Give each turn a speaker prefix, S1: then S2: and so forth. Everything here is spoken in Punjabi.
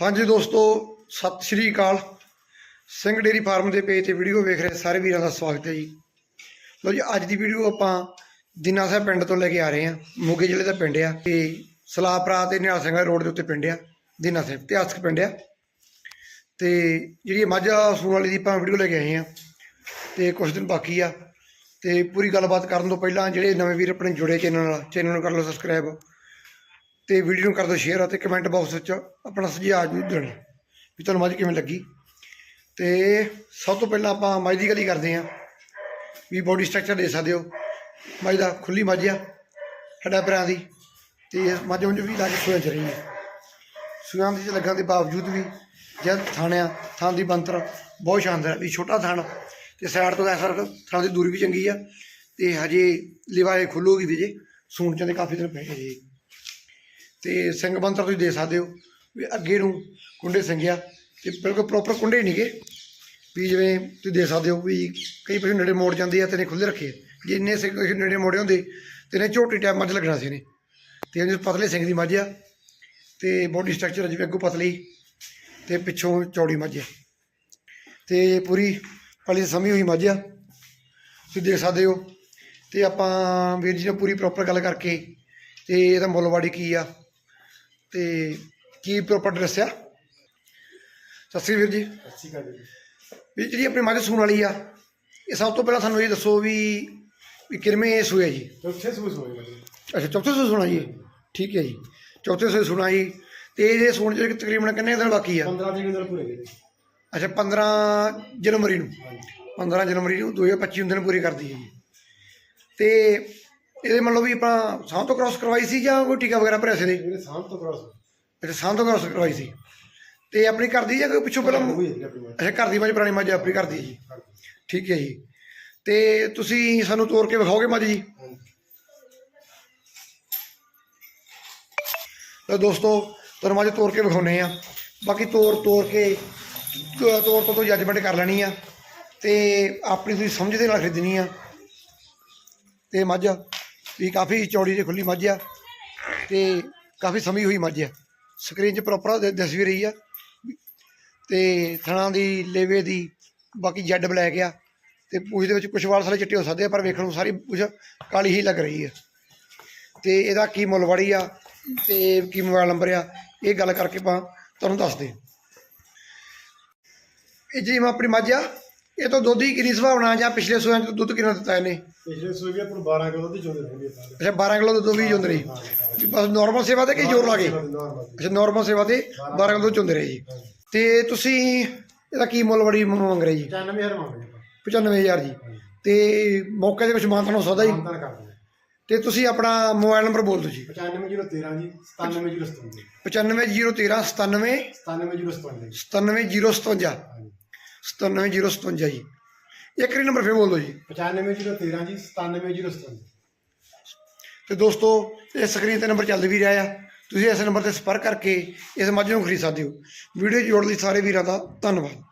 S1: ਹਾਂਜੀ ਦੋਸਤੋ, ਸਤਿ ਸ਼੍ਰੀ ਅਕਾਲ। ਸਿੰਘ ਡੇਰੀ ਫਾਰਮ ਦੇ ਪੇਜ ਤੇ ਵੀਡੀਓ ਵੇਖ ਰਹੇ ਸਾਰੇ ਵੀਰਾਂ ਦਾ ਸਵਾਗਤ ਹੈ ਜੀ। ਲੋ ਜੀ, ਅੱਜ ਦੀ ਵੀਡੀਓ ਆਪਾਂ ਦਿਨਾ ਸਾਹਿਬ ਪਿੰਡ ਤੋਂ ਲੈ ਕੇ ਆ ਰਹੇ ਹਾਂ। ਮੋਗੇ ਜ਼ਿਲ੍ਹੇ ਦਾ ਪਿੰਡ ਆ ਤੇ ਸਲਾਪਰਾ ਤੇ ਨਿਹਾਲ ਸਿੰਘਾ ਰੋਡ ਦੇ ਉੱਤੇ ਪਿੰਡ ਆ, ਦਿਨਾ ਸਾਹਿਬ, ਇਤਿਹਾਸਕ ਪਿੰਡ ਆ। ਤੇ ਜਿਹੜੀ ਮਾਝਾ ਸੂਣ ਵਾਲੀ ਦੀ ਆਪਾਂ ਵੀਡੀਓ ਲੈ ਕੇ ਆਏ ਆ ਤੇ ਕੁਝ ਦਿਨ ਬਾਕੀ ਆ। ਤੇ ਪੂਰੀ ਗੱਲਬਾਤ ਕਰਨ ਤੋਂ ਪਹਿਲਾਂ ਜਿਹੜੇ ਨਵੇਂ ਵੀਰ ਆਪਣੇ ਜੁੜੇ ਚੈਨਲ ਨਾਲ, ਚੈਨਲ ਨੂੰ ਕਰ ਲਓ ਸਬਸਕ੍ਰਾਈਬ ਤੇ ਵੀਡੀਓ ਨੂੰ ਕਰ ਦਿਓ ਸ਼ੇਅਰ ਅਤੇ ਕਮੈਂਟ ਬਾਕਸ ਵਿੱਚ ਆਪਣਾ ਸੁਝਾਅ ਜ਼ਰੂਰ ਦੇਣਾ ਵੀ ਤੁਹਾਨੂੰ ਮੱਝ ਕਿਵੇਂ ਲੱਗੀ। ਤੇ ਸਭ ਤੋਂ ਪਹਿਲਾਂ ਆਪਾਂ ਮੱਝ ਦੀ ਗੱਲ ਹੀ ਕਰਦੇ ਹਾਂ ਵੀ ਬੋਡੀ ਸਟਰਕਚਰ ਦੇ ਸਕਦੇ ਹੋ। ਮੱਝ ਦਾ ਖੁੱਲੀ ਮੱਝ ਆ, ਹੱਡਾ ਪੈਰਾਂ ਦੀ ਤੇ ਇਸ ਮੱਝ ਉਂਝ ਵੀ ਲੱਗ ਸੋਇਆ ਚ ਰਹੀ ਹੈ। ਸੂਆਂ ਦੀ ਲੱਗਣ ਦੇ ਬਾਵਜੂਦ ਵੀ ਜਦ ਥਾਣਿਆ ਥਾਂ ਦੀ ਬੰਤਰ ਬਹੁਤ ਸ਼ਾਨਦਾਰ ਵੀ ਛੋਟਾ ਥਾਣ ਤੇ ਸਾਈਡ ਤੋਂ ਐਸਾ ਥਾਂ ਦੀ ਦੂਰੀ ਵੀ ਚੰਗੀ ਆ ਤੇ ਹਜੇ ਲਿਵਾਏ ਖੁੱਲੂਗੀ ਵੀ ਜੇ, ਸੂਣ ਚ ਕਾਫੀ ਦਿਨ ਪਏ ਜੀ। ਤੇ ਸਿੰਘ ਬੰਤਰ ਤੁਸੀਂ ਦੇ ਸਕਦੇ ਹੋ ਵੀ ਅੱਗੇ ਨੂੰ ਕੁੰਡੇ ਸਿੰਘਿਆ ਤੇ ਬਿਲਕੁਲ ਪ੍ਰੋਪਰ ਕੁੰਡੇ ਨਹੀਂਗੇ ਵੀ ਜਿਵੇਂ ਤੁਸੀਂ ਦੇ ਸਕਦੇ ਹੋ ਵੀ ਕਈ ਪਸ਼ੂ ਨੇੜੇ ਮੋੜ ਜਾਂਦੇ ਆ ਤੇ ਨੇ ਖੁੱਲੇ ਰੱਖੇ ਆ। ਜੇ ਇੰਨੇ ਸਿੰਘ ਪਸ਼ੂ ਨੇੜੇ ਮੋੜੇ ਹੁੰਦੇ ਤੇ ਨੇ ਝੋਟੀ ਟਾਈਮ ਮੱਝ ਲੱਗਣਾ ਸੀ ਨੇ ਤੇ ਇਹ ਪਤਲੇ ਸਿੰਘ ਦੀ ਮੱਝ ਆ ਤੇ ਬੋਡੀ ਸਟਰਕਚਰ ਜਿਵੇਂ ਅੱਗੋਂ ਪਤਲੀ ਤੇ ਪਿੱਛੋਂ ਚੌੜੀ ਮੱਝ ਆ। ਤੇ ਪੂਰੀ ਪਲੀ ਸਮੀ ਹੋਈ ਮੱਝ ਆ। ਤੁਸੀਂ ਦੇਖ ਸਕਦੇ ਹੋ ਤੇ ਆਪਾਂ ਵੀਰ ਜੀ ਨਾਲ ਪੂਰੀ ਪ੍ਰੋਪਰ ਗੱਲ ਕਰਕੇ ਤੇ ਇਹਦਾ ਮੁੱਲ ਮੁੱਲਵਾੜੀ ਕੀ ਆ। ਤੇ ਕੀ ਪ੍ਰੋਪਰ ਐਡਰੈਸ ਆ? ਸਤਿ ਸ਼੍ਰੀ ਵੀਰ ਜੀ।
S2: ਅੱਛੀ ਗੱਲ ਹੈ
S1: ਵੀ ਜਿਹੜੀ ਆਪਣੀ ਮੱਝ ਸੂਣ ਵਾਲੀ ਆ ਇਹ ਸਭ ਤੋਂ ਪਹਿਲਾਂ ਸਾਨੂੰ ਇਹ ਦੱਸੋ ਵੀ ਵੀ ਕਿਰਮੇ ਸੂਆ ਜੀ।
S2: ਚੌਥੇ ਹੋਏ ਮਤਲਬ
S1: ਅੱਛਾ ਚੌਥੇ ਸੂਏ ਸੁਣਾ ਜੀ। ਠੀਕ ਹੈ ਜੀ। ਚੌਥੇ ਸੂਏ ਸੁਣਾ ਜੀ। ਤੇ ਇਹ ਸੂਣ ਜਿਹੜੇ ਤਕਰੀਬਨ ਕਿੰਨੇ ਦਿਨ ਬਾਕੀ ਆ?
S2: 15 ਦਿਨ ਅੰਦਰ ਪੂਰੇ ਗਏ।
S1: ਅੱਛਾ 15 ਜਨਵਰੀ ਨੂੰ।
S2: ਹਾਂਜੀ।
S1: 15 ਜਨਵਰੀ ਨੂੰ 2025 ਹੁੰਦੇ ਨੇ ਪੂਰੀ ਕਰਦੀ ਹੈ ਜੀ। ਤੇ ਇਹਦੇ ਮੰਨ ਲਓ ਵੀ ਆਪਾਂ ਸਾਹ ਤੋਂ ਕ੍ਰਾਸ ਕਰਵਾਈ ਸੀ ਜਾਂ ਕੋਈ ਟੀਕਾ ਵਗੈਰਾ ਭਰਿਆ ਸੀ ਇਹਦੇ
S2: ਇਹਦੇ ਸਾਹਮ ਤੋਂ ਕਰਾਸ
S1: ਅੱਛਾ ਸਾਹ ਤੋਂ ਕ੍ਰਾਸ ਕਰਵਾਈ ਸੀ। ਤੇ ਆਪਣੀ ਘਰ ਦੀ ਜਾਂ ਕੋਈ ਪਿੱਛੋਂ ਪਹਿਲਾਂ?
S2: ਹੋਈ ਹੈ ਆਪਣੀ
S1: ਅੱਛਾ ਘਰ ਦੀ ਮੱਝ ਪੁਰਾਣੀ ਮੱਝ ਆਪਣੀ ਘਰ ਦੀ ਜੀ। ਠੀਕ ਹੈ ਜੀ। ਤੇ ਤੁਸੀਂ ਸਾਨੂੰ ਤੋੜ ਕੇ ਵਿਖਾਓਗੇ ਮੱਝ ਜੀ?
S2: ਹਾਂਜੀ
S1: ਤਾਂ ਦੋਸਤੋ ਤੁਹਾਨੂੰ ਮੱਝ ਤੋੜ ਕੇ ਵਿਖਾਉਨੇ ਆ ਬਾਕੀ ਤੋੜ ਤੋੜ ਕੇ ਤੋੜ ਤੋਂ ਤੋਂ ਜੱਜਮੈਂਟ ਕਰ ਲੈਣੀ ਆ। ਤੇ ਆਪਣੀ ਤੁਸੀਂ ਸਮਝ ਦੇ ਨਾਲ ਖਰੀਦਣੀ ਆ। ਤੇ ਮੱਝ ਵੀ ਕਾਫੀ ਚੌੜੀ ਤੇ ਖੁੱਲੀ ਮੱਝ ਆ ਤੇ ਕਾਫੀ ਸਮੀ ਹੋਈ ਮੱਝ ਆ। ਸਕਰੀਨ 'ਚ ਪ੍ਰੋਪਰ ਦਿਸ ਵੀ ਰਹੀ ਆ। ਤੇ ਥਣਾ ਦੀ, ਲੇਵੇ ਦੀ, ਬਾਕੀ ਜੈਡ ਬਲੈਕ ਆ। ਤੇ ਪੂਛ ਦੇ ਵਿੱਚ ਕੁਛ ਵਾਲ ਸਾਰੇ ਚਿੱਟੇ ਹੋ ਸਕਦੇ ਆ, ਪਰ ਵੇਖਣ ਨੂੰ ਸਾਰੀ ਪੂਛ ਕਾਲੀ ਹੀ ਲੱਗ ਰਹੀ ਆ। ਤੇ ਇਹਦਾ ਕੀ ਮੁੱਲ ਵੜੀ ਆ ਤੇ ਕੀ ਮੋਬਾਈਲ ਨੰਬਰ ਆ, ਇਹ ਗੱਲ ਕਰਕੇ ਆਪਾਂ ਤੁਹਾਨੂੰ ਦੱਸਦੇ ਇਹ ਜੀ ਮੈਂ ਆਪਣੀ ਮੱਝ ਆ, ਇਹ ਤੋਂ ਦੁੱਧ ਦੀ ਕਿੰਨੀ ਸੁਭਾਵਨਾ ਜਾਂ ਪਿਛਲੇ ਸੋਆਂ ਤੋਂ ਦੁੱਧ ਕਿੰਨਾ ਦਿੱਤਾ ਇਹਨੇ?
S2: ਪਿਛਲੇ ਸੂਏ ਵੀ ਆਪਾਂ ਨੂੰ 12 ਕਿਲੋ ਦੀ ਚੋਦੇ ਰਹਿੰਦੇ ਸਾਰੇ।
S1: ਅੱਛਾ 12 ਕਿਲੋ ਦੁੱਧ ਵੀ ਚੁੰਦ ਰਹੀ ਬਸ ਨਾਰਮਲ ਸੇਵਾ ਤੇ ਕੀ ਜ਼ੋਰ ਲਾ ਕੇ?
S2: ਨਾਰਮਲ
S1: ਅੱਛਾ ਨਾਰਮਲ ਸੇਵਾ ਤੇ 12 ਕਿਲੋ ਚੁੰਦੇ ਰਹੇ ਜੀ। ਤੇ ਤੁਸੀਂ ਇਹਦਾ ਕੀ ਮੁੱਲ ਵੜੀ ਮੰਗ ਰਹੇ ਜੀ?
S2: 95000 ਮੰਗਦੇ ਆਪਾਂ।
S1: 95000 ਜੀ। ਤੇ ਮੌਕੇ ਦੇ ਵਿੱਚ ਮਾਨਤਨ ਹੋ ਸਕਦਾ ਜੀ? ਤੇ ਤੁਸੀਂ ਆਪਣਾ ਮੋਬਾਈਲ ਨੰਬਰ ਬੋਲ ਦਿਓ ਜੀ।
S2: 95013 ਜੀ 97057
S1: 95013 97
S2: 97057
S1: 97057
S2: ਹਾਂਜੀ।
S1: 97057 ਜੀ। ਇੱਕ ਰੀ ਨੰਬਰ ਫੇਰ ਬੋਲ ਦਿਓ ਜੀ
S2: 95013 ਜੀ 97057
S1: ਤੇ ਦੋਸਤੋ ਇਹ ਸਕਰੀਨ ਤੇ ਨੰਬਰ ਚੱਲ ਵੀ ਰਿਹਾ ਆ ਤੁਸੀਂ ਇਸ ਨੰਬਰ ਤੇ ਸੰਪਰਕ ਕਰਕੇ ਇਸ ਮੱਝ ਨੂੰ ਖਰੀਦ ਸਕਦੇ ਹੋ। ਵੀਡੀਓ ਜੋੜ ਲਈ ਸਾਰੇ ਵੀਰਾਂ ਦਾ ਧੰਨਵਾਦ।